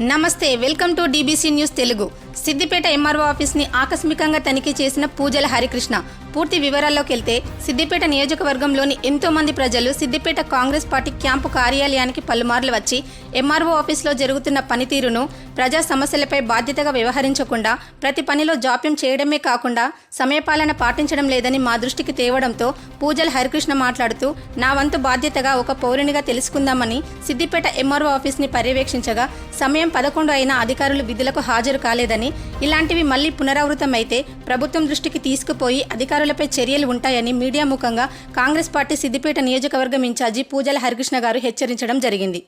నమస్తే welcome to DBC news Telugu. Siddipet MRO ఆఫీస్ని ఆకస్మికంగా తనిఖీ చేసిన పూజల హరికృష్ణ. పూర్తి వివరాల్లోకి వెళ్తే సిద్దిపేట నియోజకవర్గంలోని ఎంతో మంది ప్రజలు సిద్దిపేట కాంగ్రెస్ పార్టీ క్యాంపు కార్యాలయానికి పలుమార్లు వచ్చి ఎంఆర్ఓ ఆఫీస్లో జరుగుతున్న పనితీరును ప్రజా సమస్యలపై బాధ్యతగా వ్యవహరించకుండా ప్రతి పనిలో జాప్యం చేయడమే కాకుండా సమయపాలన పాటించడం లేదని మా దృష్టికి తేవడంతో పూజల హరికృష్ణ మాట్లాడుతూ నా వంతు బాధ్యతగా ఒక పౌరునిగా తెలుసుకుందామని సిద్దిపేట ఎంఆర్ఓ ఆఫీస్ని పర్యవేక్షించగా సమయం పదకొండు అయినా అధికారులు విధులకు హాజరు కాలేదని ఇలాంటివి మళ్ళీ పునరావృతమైతే ప్రభుత్వం దృష్టికి తీసుకుపోయి అధికారులపై చర్యలు ఉంటాయని మీడియా ముఖంగా కాంగ్రెస్ పార్టీ సిద్దిపేట నియోజకవర్గం ఇన్ఛార్జి పూజల హరికృష్ణ గారు హెచ్చరించడం జరిగింది.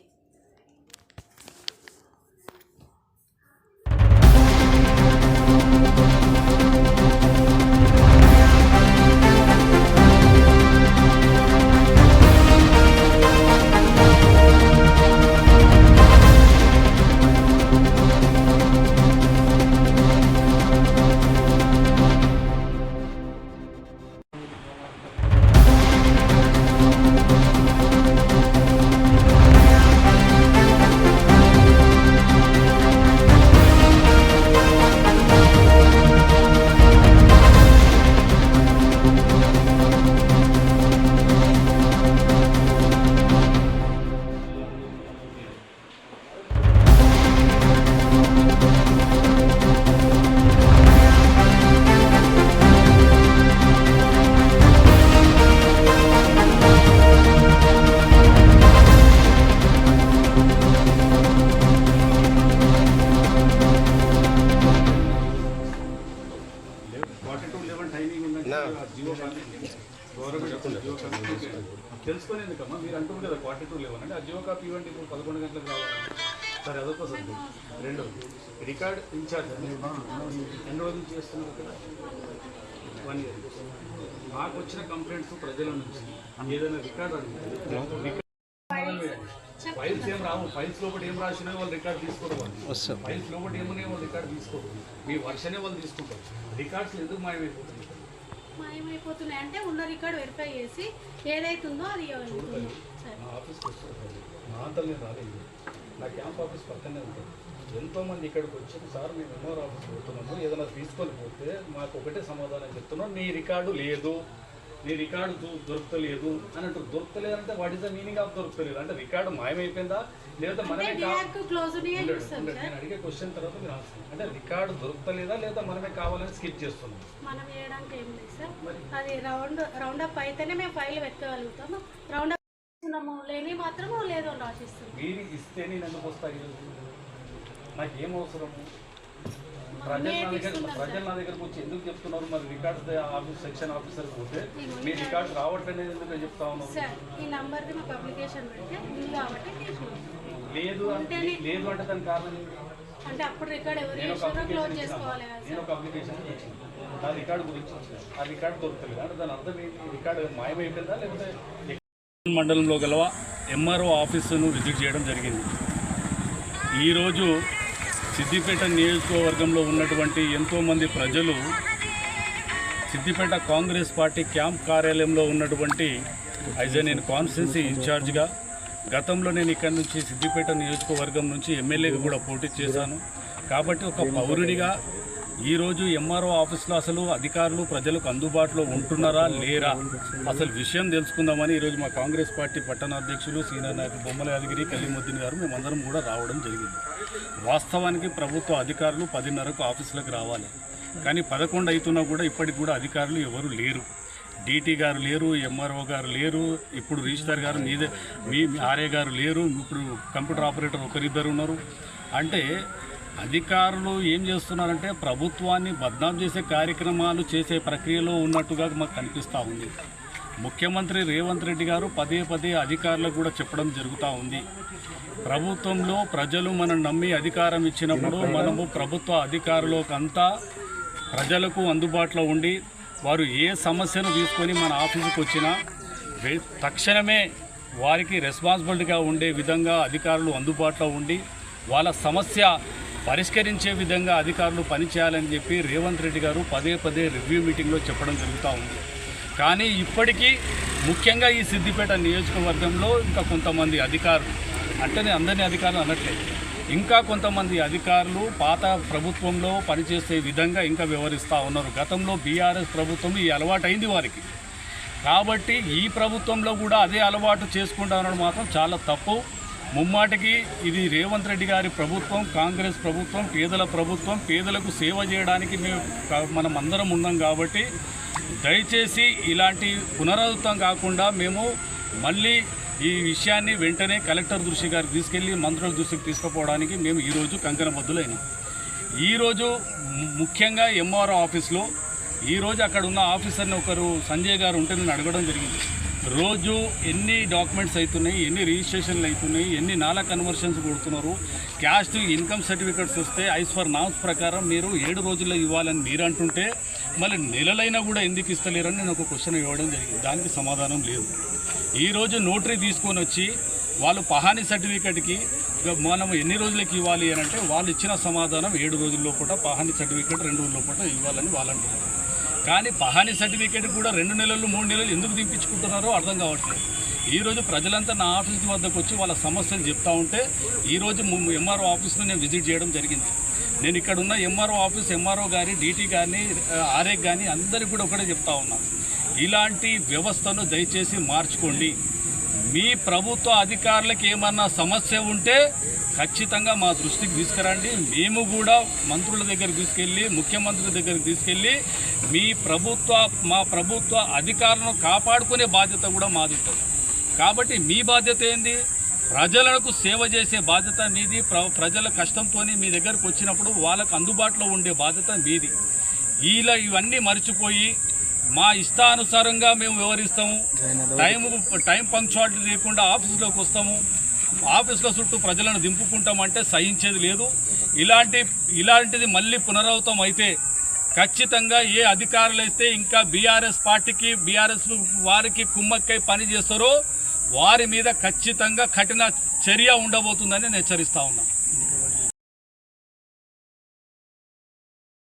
తెలుసుకొని ఎందుకమ్మా మీరు అంటుంది కదా ఫార్టీ టూ లెవెన్ అంటే ఆ జియో కాపీ ఇవ్వండి ఇప్పుడు పదకొండు గంటలకు రావాలి. సరే అదొక సబ్జెక్ట్ రెండోది రికార్డ్ ఇన్ఛార్జ్ ఎన్ని రోజుల చేస్తున్నారు కదా వన్ ఇయర్ మాకు వచ్చిన కంప్లైంట్స్ ప్రజల నుంచి. ఏదైనా రికార్డ్ అడిగితే ఫైల్స్ ఏం రావు. ఫైల్స్ లోపల ఏం రాసినా వాళ్ళు రికార్డ్ తీసుకోరు వాళ్ళు. ఫైల్స్ లోపల ఏమున్నాయి వాళ్ళు రికార్డ్ తీసుకోరు. మీ వర్షనే వాళ్ళు తీసుకుంటారు. రికార్డ్స్ ఎందుకు మాయమైపోతుంది మాయమైపోతున్నాయి అంటే ఉన్న రికార్డ్ వెరిఫై చేసి ఏదైతుందో అది ఇవ్వాలి. సరే. నా ఆఫీస్కి వస్తారు నా అంతా నేను రాలేదు. నా క్యాంప్ ఆఫీస్ పక్కనే ఉంటుంది. ఎంతో మంది ఇక్కడికి వచ్చి సార్ మేము ఎంఆర్ ఆఫీస్ పోతున్నాము. ఏదైనా తీసుకొని పోతే మాకు ఒకటే సమాధానం చెప్తున్నాం. నీ రికార్డు లేదు. నీ రికార్డు దొరకలేదు అని అంటారు దొరకలేదంటే what is the meaning of దొరకలేదు అంటే రికార్డు మాయమైపోయిందా? లేదా మనమే నేను అడిగే క్వశ్చన్ తర్వాత మీరు ఆన్సర్ అంటే రికార్డు దొరకలేదా లేదా మనమే కావాలని స్కిప్ చేస్తున్నాం? మనం చేయడానికి ఏం లేదు సార్. అది రౌండ్ రౌండ్ అప్ అయితేనే మేము ఫైల్ వెతకగలుగుతాము. రౌండ్ అప్ లేని మాత్రము లేదో రాసిస్తున్నాం మీరు ఇస్తే నేను ఎందుకు వస్తాయి నాకు ఏం అవసరము? ప్రజలు నా దగ్గర ప్రజలు నా దగ్గరకు వచ్చి ఎందుకు చెప్తున్నారు? మరి రికార్డ్స్ ఆఫీస్ సెక్షన్ ఆఫీసర్ పోతే మీ రికార్డ్స్ రావట్లేదు ఎందుకు చెప్తా ఈ మాకు అప్లికేషన్ పెడితే తీసుకున్నాం లేదు అంటే లేదు అంటే దానికి కారణం ఏంటి? అంటే అప్పుడు రికార్డ్ ఎవరు నేను ఒక చేసినా క్లోజ్ అప్లికేషన్ చేసుకోవాలి కదా నేను ఒక అప్లికేషన్ ఇచ్చిన. నా రికార్డు గురించి ఆ రికార్డు అంటే దాని అర్థం ఏంటి? రికార్డు మాయమైపోయిందా లేకపోతే మండలంలో గల ఎంఆర్ఓ ఆఫీసును విజిట్ చేయడం జరిగింది. ఈరోజు సిద్దిపేట నియోజకవర్గంలో ఉన్నటువంటి ఎంతోమంది ప్రజలు సిద్దిపేట కాంగ్రెస్ పార్టీ క్యాంప్ కార్యాలయంలో ఉన్నటువంటి ఐజా నేను కాన్స్టిట్యున్సీ ఇన్ఛార్జ్గా గతంలో నేను ఇక్కడ నుంచి సిద్దిపేట నియోజకవర్గం నుంచి ఎమ్మెల్యేగా కూడా పోటీ చేశాను. కాబట్టి ఒక పౌరుడిగా ఈరోజు ఎంఆర్ఓ ఆఫీస్లో అసలు అధికారులు ప్రజలకు అందుబాటులో ఉంటున్నారా లేరా? అసలు విషయం తెలుసుకుందామని ఈరోజు మా కాంగ్రెస్ పార్టీ పట్టణ అధ్యక్షులు సీనియర్ నాయకులు బొమ్మల యాదగిరి కలీముద్దీన్ గారు మేమందరం కూడా రావడం జరిగింది. వాస్తవానికి ప్రభుత్వ అధికారులు పదిన్నరకు ఆఫీసులకు రావాలి. కానీ పదకొండు అవుతున్నా కూడా ఇప్పటికి కూడా అధికారులు ఎవరు లేరు. డీటీ గారు లేరు ఎంఆర్ఓ గారు లేరు ఇప్పుడు రిజిస్టర్ గారు మీదే మీ ఆర్ఏ గారు లేరు ఇప్పుడు కంప్యూటర్ ఆపరేటర్ ఒకరిద్దరు ఉన్నారు. అంటే అధికారులు ఏం చేస్తున్నారంటే ప్రభుత్వాన్ని బద్నాం చేసే కార్యక్రమాలు చేసే ప్రక్రియలో ఉన్నట్టుగా మాకు కనిపిస్తూ ఉంది. ముఖ్యమంత్రి రేవంత్ రెడ్డి గారు పదే పదే అధికారులకు కూడా చెప్పడం జరుగుతూ ఉంది. ప్రభుత్వంలో ప్రజలు మనం నమ్మి అధికారం ఇచ్చినప్పుడు మనము ప్రభుత్వ అధికారులకంతా ప్రజలకు అందుబాటులో ఉండి వారు ఏ సమస్యను తీసుకొని మన ఆఫీసుకు వచ్చినా తక్షణమే వారికి రెస్పాన్సిబిలిటీగా ఉండే విధంగా అధికారులు అందుబాటులో ఉండి వాళ్ళ సమస్య పరిష్కరించే విధంగా అధికారులు పనిచేయాలని చెప్పి రేవంత్ రెడ్డి గారు పదే పదే రివ్యూ మీటింగ్లో చెప్పడం జరుగుతూ ఉంది. కానీ ఇప్పటికీ ముఖ్యంగా ఈ సిద్దిపేట నియోజకవర్గంలో ఇంకా కొంతమంది అధికారులు అంటే నేను అందరినీ అధికారులు అనట్లేదు ఇంకా కొంతమంది అధికారులు పాత ప్రభుత్వంలో పనిచేసే విధంగా ఇంకా వ్యవహరిస్తూ ఉన్నారు. గతంలో బీఆర్ఎస్ ప్రభుత్వం ఈ అలవాటైంది వారికి. కాబట్టి ఈ ప్రభుత్వంలో కూడా అదే అలవాటు చేసుకుంటా మాత్రం చాలా తప్పు. ముమ్మాటికి ఇది రేవంత్ రెడ్డి గారి ప్రభుత్వం కాంగ్రెస్ ప్రభుత్వం పేదల ప్రభుత్వం పేదలకు సేవ చేయడానికి మేము మనం అందరం ఉన్నాం కాబట్టి దయచేసి ఇలాంటి పునరావృతం కాకుండా మేము మళ్ళీ ఈ విషయాన్ని వెంటనే కలెక్టర్ దృష్టి గారికి తీసుకెళ్ళి మంత్రుల దృష్టికి తీసుకుపోవడానికి మేము ఈరోజు కంకణబద్దులైనాం ఈరోజు ముఖ్యంగా ఎంఆర్ఓ ఆఫీస్లో ఈరోజు అక్కడ ఉన్న ఆఫీసర్ని ఒకరు సంజయ్ గారు ఉంటే నేను అడగడం జరిగింది. రోజు ఎన్ని డాక్యుమెంట్స్ అవుతున్నాయి ఎన్ని రిజిస్ట్రేషన్లు అవుతున్నాయి ఎన్ని నాలా కన్వర్షన్స్ కొడుతున్నారు క్యాస్ట్ ఇన్కమ్ సర్టిఫికెట్స్ వస్తే ఐస్ ఫర్ నామ్స్ ప్రకారం మీరు ఏడు రోజుల్లో ఇవ్వాలని మీరు అంటుంటే మళ్ళీ నెలలైనా కూడా ఎందుకు ఇస్తలేరని నేను ఒక క్వశ్చన్ ఇవ్వడం జరిగింది. దానికి సమాధానం లేదు. ఈరోజు నోటరీ తీసుకొని వచ్చి వాళ్ళు పహానీ సర్టిఫికెట్కి ఇక మనం ఎన్ని రోజులకి ఇవ్వాలి అని అంటే వాళ్ళు ఇచ్చిన సమాధానం ఏడు రోజుల లోపల పహానీ సర్టిఫికెట్ రెండు రోజుల లోపల ఇవ్వాలని వాళ్ళు అంటున్నారు. కానీ పహానీ సర్టిఫికేట్ కూడా రెండు నెలలు మూడు నెలలు ఎందుకు దింపించుకుంటున్నారో అర్థం కావట్లేదు. ఈరోజు ప్రజలంతా నా ఆఫీస్ వద్దకు వచ్చి వాళ్ళ సమస్యలు చెప్తా ఉంటే ఈరోజు ఎంఆర్ఓ ఆఫీస్లో నేను విజిట్ చేయడం జరిగింది. నేను ఇక్కడ ఉన్న ఎంఆర్ఓ ఆఫీస్ ఎంఆర్ఓ గారి డీటీ కానీ ఆర్ఏ కానీ అందరికీ కూడా ఒకటే చెప్తా ఉన్నాను ఇలాంటి వ్యవస్థను దయచేసి మార్చుకోండి. మీ ప్రభుత్వ అధికారులకు ఏమన్నా సమస్య ఉంటే ఖచ్చితంగా మా దృష్టికి తీసుకురండి. మేము కూడా మంత్రుల దగ్గరికి తీసుకెళ్ళి ముఖ్యమంత్రి దగ్గరికి తీసుకెళ్ళి మీ ప్రభుత్వ మా ప్రభుత్వ అధికారులను కాపాడుకునే బాధ్యత కూడా మాది ఉంటుంది. కాబట్టి మీ బాధ్యత ఏంది? ప్రజలకు సేవ చేసే బాధ్యత మీది. ప్ర ప్రజల కష్టంతో మీ దగ్గరకు వచ్చినప్పుడు వాళ్ళకు అందుబాటులో ఉండే బాధ్యత మీది. ఇలా ఇవన్నీ మర్చిపోయి మా ఇష్టానుసారంగా మేము వివరిస్తాము టైం టైం పంక్చువాలిటీ లేకుండా ఆఫీస్లోకి వస్తాము. ఆఫీసుల చుట్టూ ప్రజలను దింపుకుంటామంటే సహించేది లేదు. ఇలాంటి ఇలాంటిది మళ్ళీ పునరావృతం అయితే ఖచ్చితంగా ఏ అధికారులు అయితే ఇంకా బీఆర్ఎస్ పార్టీకి బీఆర్ఎస్ వారికి కుమ్మక్కై పని చేస్తారో వారి మీద ఖచ్చితంగా కఠిన చర్య ఉండబోతుందని నేను హెచ్చరిస్తా ఉన్నాను